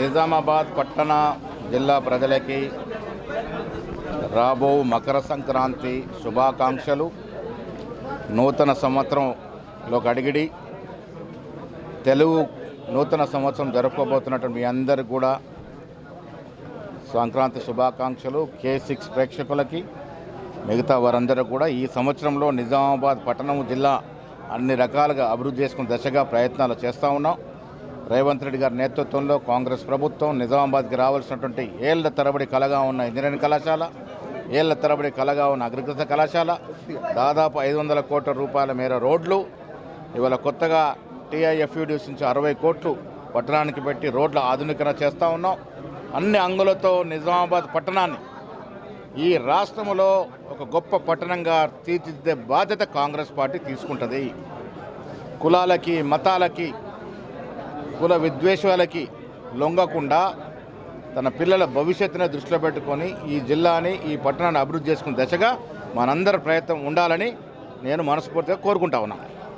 నిజామాబాద్ పట్టణ జిల్లా ప్రజలకి రాబో మకర సంక్రాంతి శుభాకాంక్షలు. నూతన సంవత్సరంలోకి అడిగిడి. తెలుగు నూతన సంవత్సరం జరుపుకోబోతున్నటువంటి మీ అందరికి కూడా సంక్రాంతి శుభాకాంక్షలు. కే సిక్స్ ప్రేక్షకులకి మిగతా వారందరూ కూడా ఈ సంవత్సరంలో నిజామాబాద్ పట్టణం జిల్లా అన్ని రకాలుగా అభివృద్ధి చేసుకునే దశగా ప్రయత్నాలు చేస్తూ ఉన్నాం. రేవంత్ రెడ్డి గారి నేతృత్వంలో కాంగ్రెస్ ప్రభుత్వం నిజామాబాద్కి రావాల్సినటువంటి ఏళ్ళ తరబడి కలగా ఉన్న ఇంజనీరింగ్ కళాశాల ఏళ్ళ తరబడి కలగా ఉన్న అగ్రికల్చర్ కళాశాల దాదాపు ఐదు వందల కోట్ల రూపాయల మేర రోడ్లు ఇవాళ కొత్తగా టీఐఎఫ్యూడ్యూస్ నుంచి అరవై కోట్లు పట్టణానికి పెట్టి రోడ్ల ఆధునీకరణ చేస్తూ ఉన్నాం. అన్ని అంగులతో నిజామాబాద్ పట్టణాన్ని ఈ రాష్ట్రంలో ఒక గొప్ప పట్టణంగా తీర్చిదిద్దే బాధ్యత కాంగ్రెస్ పార్టీ తీసుకుంటుంది. కులాలకి మతాలకి కుల విద్వేషాలకి లొంగకుండా తన పిల్లల భవిష్యత్తుని దృష్టిలో పెట్టుకొని ఈ జిల్లాని ఈ పట్టణాన్ని అభివృద్ధి చేసుకునే దశగా మనందరి ప్రయత్నం ఉండాలని నేను మనస్ఫూర్తిగా కోరుకుంటా ఉన్నాను.